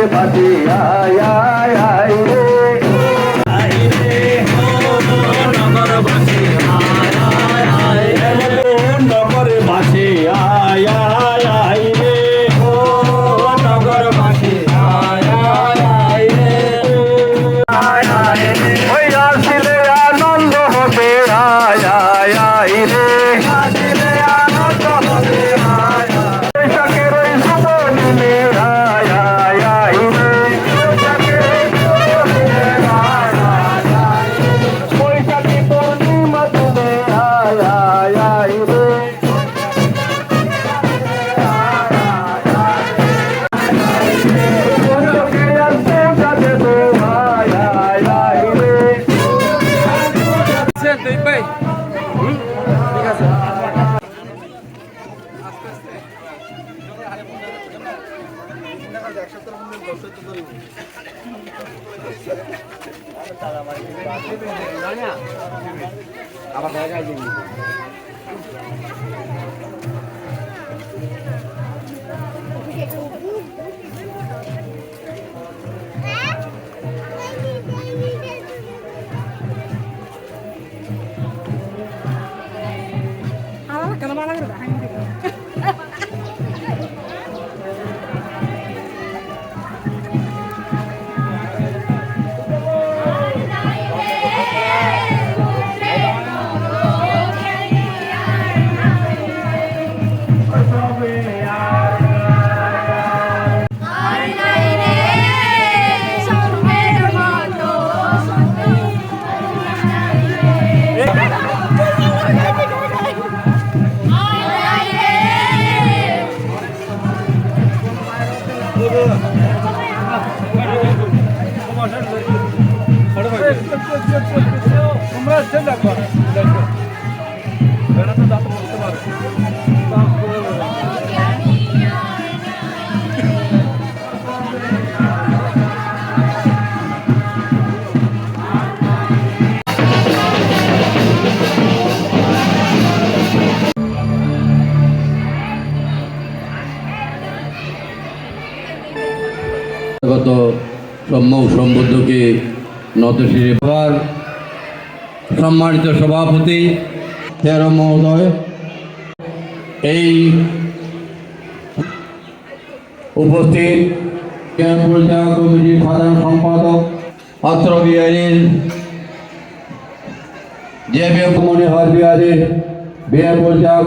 নগরে কেন তোমরা চেষ্টা করো নতশিরে আবার সম্মানিত সভাপতি তেরো মহোদয়, এই উপস্থিত কমিটির সাধারণ সম্পাদক অত্র বিহারের যে মনে হয় বিহারের বিহার পরিচালক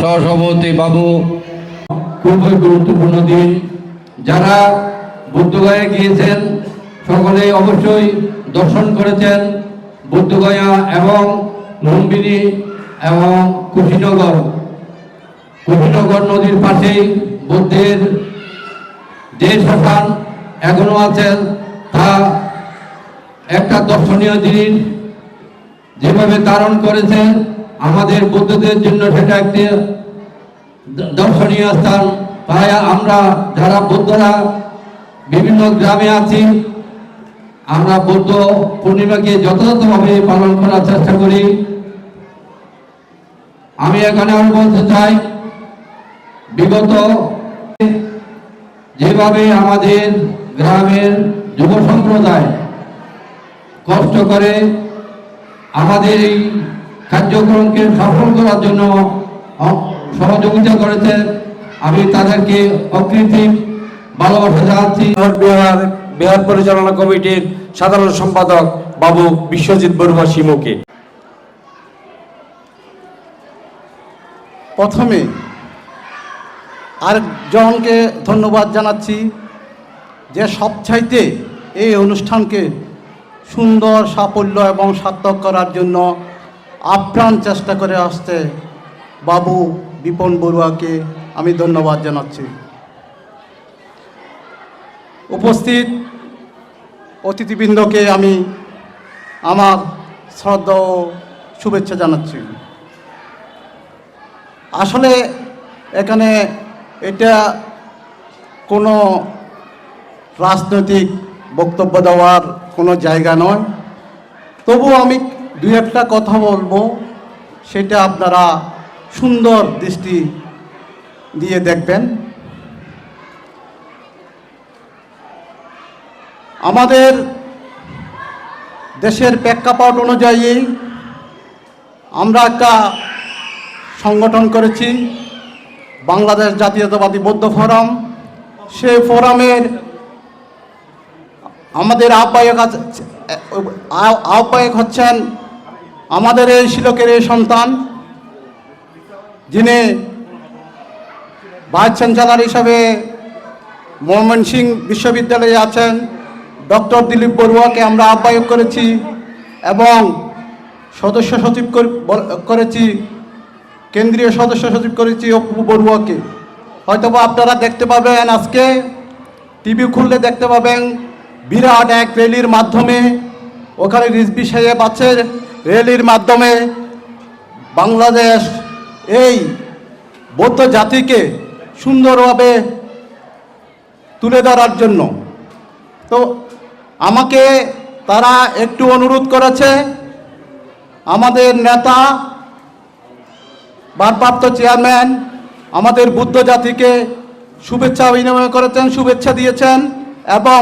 সহসভাপতি বাবু, খুবই গুরুত্বপূর্ণ দিন। যারা বুদ্ধগয়া গিয়েছেন সকলে অবশ্যই দর্শন করেছেন বুদ্ধগয়া এবং লুম্বিনী এবং কুশীনগর। কুশীনগর নদীর পাশেই বুদ্ধের যে শ্মশান এখনও আছেন তা একটা দর্শনীয় জিনিস। যেভাবে ধারণ করেছে, আমাদের বুদ্ধদের জন্য সেটা একটি দর্শনীয় স্থান। তাই আমরা যারা বুদ্ধরা বিভিন্ন গ্রামে আছি আমরা বৌদ্ধ পূর্ণিমাকে যথাযথভাবে পালন করার চেষ্টা করি। আমি এখানে আরও বলতে চাই, বিগত যেভাবে আমাদের গ্রামের যুব সম্প্রদায় কষ্ট করে আমাদের এই কার্যক্রমকে সফল করার জন্য সহযোগিতা করেছে, আমি তাদেরকে অকৃত্রিম ভালোবাসা জানাচ্ছি। বিহার পরিচালনা কমিটির সাধারণ সম্পাদক বাবু বিশ্বজিৎ বড়ুয়া শিমুকে প্রথমে আরেকজনকে ধন্যবাদ জানাচ্ছি যে সবচাইতে এই অনুষ্ঠানকে সুন্দর, সাফল্য এবং সার্থক করার জন্য আপ্রাণ চেষ্টা করে আসছে বাবু বিপন বড়ুয়াকে আমি ধন্যবাদ জানাচ্ছি। উপস্থিত অতিথিবৃন্দকে আমি আমার শ্রদ্ধা ও শুভেচ্ছা জানাচ্ছি। আসলে এখানে এটা কোনো রাজনৈতিক বক্তব্য দেওয়ার কোনো জায়গা নয়। তবু আমি দু একটা কথা বলব, সেটা আপনারা সুন্দর দৃষ্টি দিয়ে দেখবেন। আমাদের দেশের প্রেক্ষাপট অনুযায়ী আমরা একটা সংগঠন করেছি, বাংলাদেশ জাতীয়তাবাদী বৌদ্ধ ফোরাম। সেই ফোরামের আমাদের আহ্বায়ক আহ্বায়ক হচ্ছেন আমাদের এই শিলকের এই সন্তান, যিনি ভাইস চ্যান্সেলর হিসাবে ময়মনসিং বিশ্ববিদ্যালয়ে আছেন। ডক্টর দিলীপ বড়ুয়াকে আমরা আহ্বায়ক করেছি এবং সদস্য সচিব করেছি, কেন্দ্রীয় সদস্য সচিব করেছি অপু বড়ুয়াকে। হয়তোবা আপনারা দেখতে পাবেন আজকে, টিভি খুললে দেখতে পাবেন বিরাট এক র্যালির মাধ্যমে, ওখানে রিজবি সাহেব আছে র্যালির মাধ্যমে বাংলাদেশ এই বৌদ্ধ জাতিকে সুন্দরভাবে তুলে ধরার জন্য। তো আমাকে তারা একটু অনুরোধ করেছে। আমাদের নেতা, ভারপ্রাপ্ত চেয়ারম্যান, আমাদের বুদ্ধ জাতিকে শুভেচ্ছা বিনিময় করেছেন, শুভেচ্ছা দিয়েছেন এবং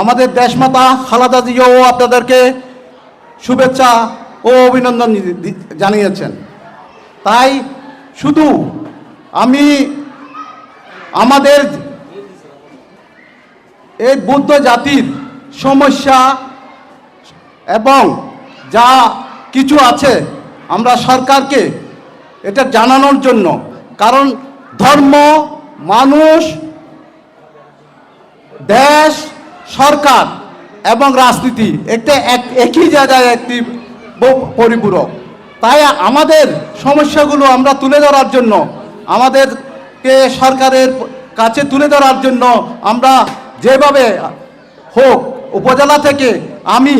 আমাদের দেশমাতা খালাদা জিও আপনাদেরকে শুভেচ্ছা ও অভিনন্দন জানিয়েছেন। তাই শুধু আমি আমাদের এই বুদ্ধ জাতির সমস্যা এবং যা কিছু আছে আমরা সরকারকে এটা জানানোর জন্য। কারণ ধর্ম, মানুষ, দেশ, সরকার এবং রাজনীতি এটা এক, একই জায়গায় একটি পরিপূরক। তাই আমাদের সমস্যাগুলো আমরা তুলে ধরার জন্য, আমাদেরকে সরকারের কাছে তুলে ধরার জন্য আমরা যেভাবে হোক উপজেলা থেকে আমি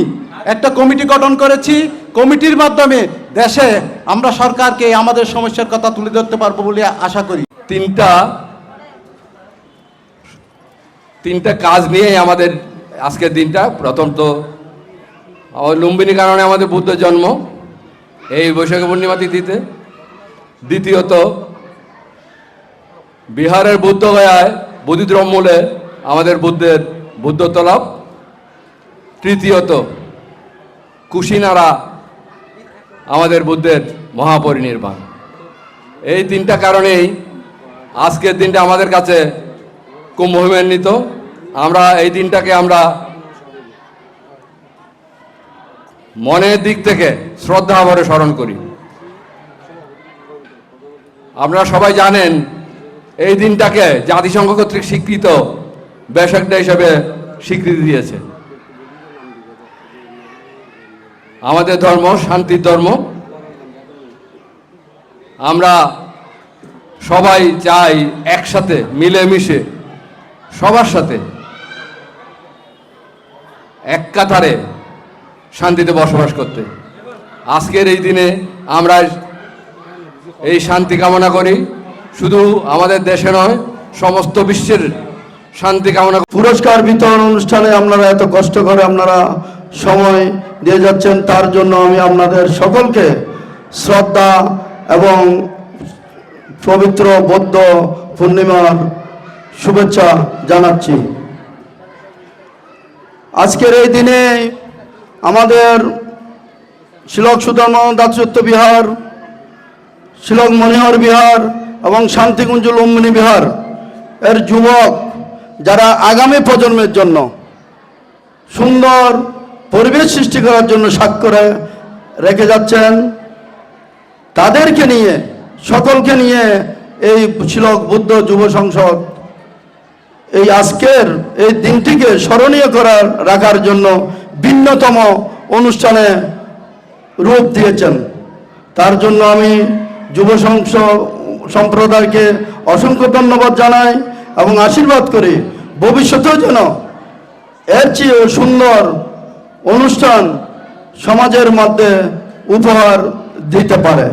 একটা কমিটি গঠন করেছি। কমিটির মাধ্যমে দেশে আমরা সরকারকে আমাদের সমস্যার কথা তুলে ধরতে পারব বলে আশা করি। তিনটা তিনটা কাজ নিয়েই আমাদের আজকের দিনটা। প্রথম তো লুম্বিনী কারণে আমাদের বুদ্ধ জন্ম এই বৈশাখী পূর্ণিমা তিথিতে। দ্বিতীয়ত, বিহারের বুদ্ধগয়ায় বোধিদ্রম্মূলে আমাদের বুদ্ধের বুদ্ধ তলাব তৃতীয়ত, কুশিনারা আমাদের বুদ্ধের মহাপরিনির্বাণ। এই তিনটা কারণেই আজকের দিনটা আমাদের কাছে খুব মহিমান্বিত। আমরা এই দিনটাকে আমরা মনের দিক থেকে শ্রদ্ধা ভরে স্মরণ করি। আপনারা সবাই জানেন, এই দিনটাকে জাতিসংঘ কর্তৃক স্বীকৃত বেসক ডে হিসেবে স্বীকৃতি দিয়েছে। আমাদের ধর্ম, শান্তির ধর্ম। আমরা সবাই চাই একসাথে, মিলেমিশে, সবার সাথে এক কাতারে শান্তিতে বসবাস করতে। আজকের এই দিনে আমরা এই শান্তি কামনা করি। শুধু আমাদের দেশে নয়, সমস্ত বিশ্বের শান্তি কামনা পুরস্কার বিতরণ অনুষ্ঠানে আপনারা এত কষ্ট করে আপনারা সময় দিয়ে যাচ্ছেন, তার জন্য আমি আপনাদের সকলকে শ্রদ্ধা এবং পবিত্র বৌদ্ধ পূর্ণিমার শুভেচ্ছা জানাচ্ছি। আজকের এই দিনে আমাদের শিলক সুধর্ম দাসত্ব বিহার শিলং মনোহর বিহার এবং শান্তিকুঞ্জ লুম্বিনী বিহার এর যুবক যারা আগামী প্রজন্মের জন্য সুন্দর পরিবেশ সৃষ্টি করার জন্য স্বাক্ষরে রেখে যাচ্ছেন। তাদেরকে নিয়ে, সকলকে নিয়ে এই শিলক বুদ্ধ যুব সংসদ এই আজকের এই দিনটিকে স্মরণীয় করার, রাখার জন্য ভিন্নতম অনুষ্ঠানে রূপ দিয়েছেন। তার জন্য আমি যুব সংসদ সম্প্রদায়কে অসংখ্য ধন্যবাদ জানাই এবং আশীর্বাদ করি। ভবিষ্যতেও যেন এর চেয়ে সুন্দর অনুষ্ঠান সমাজের মধ্যে উপহার দিতে পারে।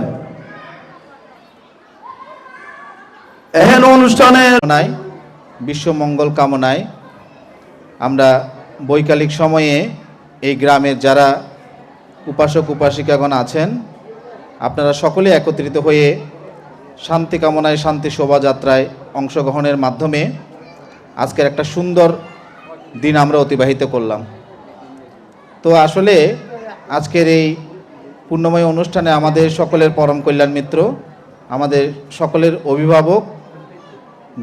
এহেন অনুষ্ঠানে কামনায়, বিশ্ব মঙ্গল কামনায় আমরা বৈকালিক সময়ে এই গ্রামের যারা উপাসক, উপাসিকাগণ আছেন, আপনারা সকলে একত্রিত হয়ে শান্তি কামনায়, শান্তি শোভাযাত্রায় অংশগ্রহণের মাধ্যমে আজকের একটা সুন্দর দিন আমরা অতিবাহিত করলাম। তো আসলে আজকের এই পূর্ণময় অনুষ্ঠানে আমাদের সকলের পরম কল্যাণ মিত্র, আমাদের সকলের অভিভাবক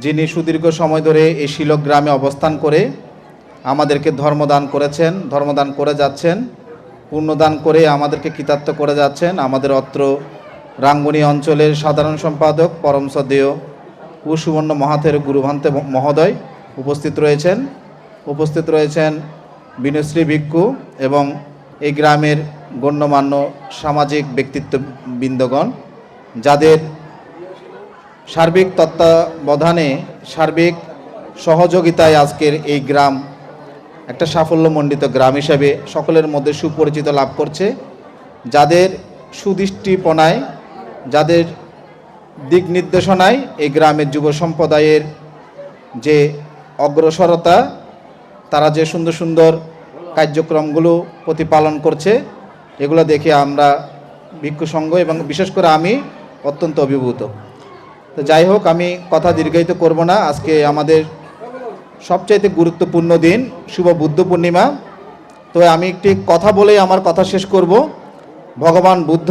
যিনি সুদীর্ঘ সময় ধরে এই শিলক গ্রামে অবস্থান করে আমাদেরকে ধর্মদান করেছেন, ধর্মদান করে যাচ্ছেন পূর্ণদান করে আমাদেরকে কৃতার্থ করে যাচ্ছেন। আমাদের অত্র রাঙ্গুনি অঞ্চলের সাধারণ সম্পাদক পরম সদেয় ও সুবর্ণ মহাথের গুরুভান্তে মহোদয় উপস্থিত রয়েছেন। উপস্থিত রয়েছেন বিনশ্রী ভিক্ষু এবং এই গ্রামের গণ্যমান্য সামাজিক ব্যক্তিত্ব বৃন্দগণ যাদের সার্বিক তত্ত্বাবধানে সার্বিক সহযোগিতায় আজকের এই গ্রাম একটা সাফল্যমণ্ডিত গ্রাম হিসেবে সকলের মধ্যে সুপরিচিত লাভ করছে। যাদের সুদৃষ্টিপনায়, যাদের দিক নির্দেশনায় এই গ্রামের যুব সম্প্রদায়ের যে অগ্রসরতা, তারা যে সুন্দর সুন্দর কার্যক্রমগুলো প্রতিপালন করছে, এগুলো দেখে আমরা ভিক্ষু সংঘ এবং বিশেষ করে আমি অত্যন্ত অভিভূত। তো যাই হোক, আমি কথা দীর্ঘায়িত করব না। আজকে আমাদের সবচাইতে গুরুত্বপূর্ণ দিন, শুভ বুদ্ধ পূর্ণিমা। তো আমি একটি কথা বলেই আমার কথা শেষ করব। ভগবান বুদ্ধ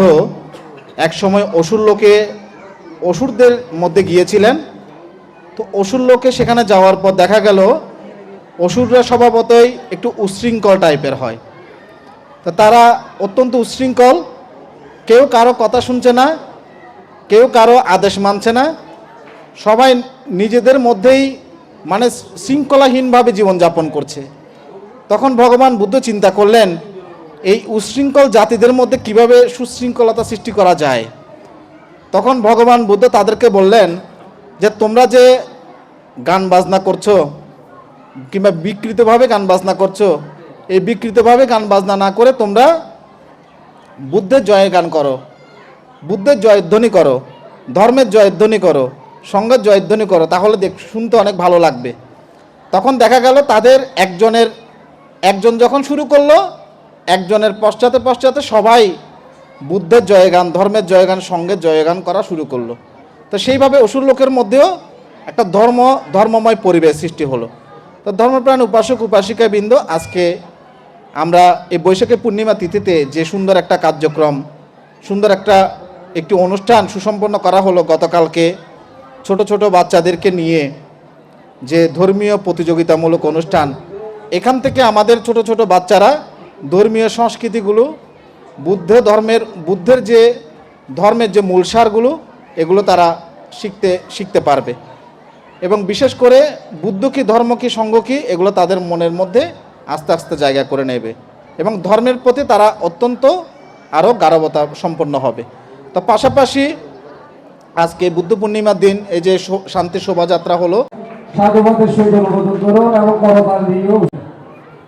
একসময় অসুর লোকে অসুরদের মধ্যে গিয়েছিলেন। তো অসুর লোকে সেখানে যাওয়ার পর দেখা গেল অসুররা স্বভাবতই একটু উচ্ছৃঙ্খল টাইপের হয়। তা তারা অত্যন্ত উচ্ছৃঙ্খল কেউ কারও কথা শুনছে না, কেউ কারও আদেশ মানছে না। সবাই নিজেদের মধ্যেই মানে শৃঙ্খলাহীনভাবে জীবনযাপন করছে। তখন ভগবান বুদ্ধ চিন্তা করলেন, এই উচ্ছৃঙ্খল জাতিদের মধ্যে কীভাবে সুশৃঙ্খলতা সৃষ্টি করা যায়? তখন ভগবান বুদ্ধ তাদেরকে বললেন যে, তোমরা যে গান বাজনা করছ কিংবা বিকৃতভাবে গান বাজনা করছ, এই বিকৃতভাবে গান বাজনা না করে তোমরা বুদ্ধের জয়ের গান করো, বুদ্ধের জয়ধ্বনি করো, ধর্মের জয়ধ্বনি করো সঙ্গের জয়ধ্বনি করো, তাহলে দেখ, শুনতে অনেক ভালো লাগবে। তখন দেখা গেল তাদের একজনের, একজন যখন শুরু করল, একজনের পশ্চাতে পশ্চাতে সবাই বুদ্ধের জয়গান ধর্মের জয়গান সঙ্গের জয়গান করা শুরু করল। তো সেইভাবে অসুর লোকের মধ্যেও একটা ধর্ম, ধর্মময় পরিবেশ সৃষ্টি হলো। তো ধর্মপ্রাণ উপাসক উপাসিকা বৃন্দ, আজকে আমরা এই বৈশাখী পূর্ণিমা তিথিতে যে সুন্দর একটা কার্যক্রম, সুন্দর একটা একটি অনুষ্ঠান সুসম্পন্ন করা হলো গতকালকে, ছোট ছোট বাচ্চাদেরকে নিয়ে যে ধর্মীয় প্রতিযোগিতামূলক অনুষ্ঠান, এখান থেকে আমাদের ছোট ছোট বাচ্চারা ধর্মীয় সংস্কৃতিগুলো, বুদ্ধ ধর্মের, বুদ্ধের যে ধর্মের যে মূলসারগুলো, এগুলো তারা শিখতে শিখতে পারবে। এবং বিশেষ করে বুদ্ধ কি, ধর্ম কি, সঙ্গ কি, এগুলো তাদের মনের মধ্যে আস্তে আস্তে জায়গা করে নেবে। এবং ধর্মের প্রতি তারা অত্যন্ত আরও গারবতা সম্পন্ন হবে। তো পাশাপাশি আজকে বুদ্ধ পূর্ণিমার দিন, এই যে শান্তি শোভাযাত্রা হলো।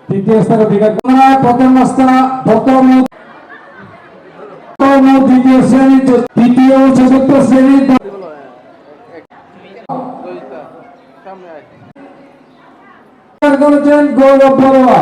তৃতীয় স্থান তৃতীয় চতুর্থ শ্রেণি। করেছেন গৌরব বড়ুয়া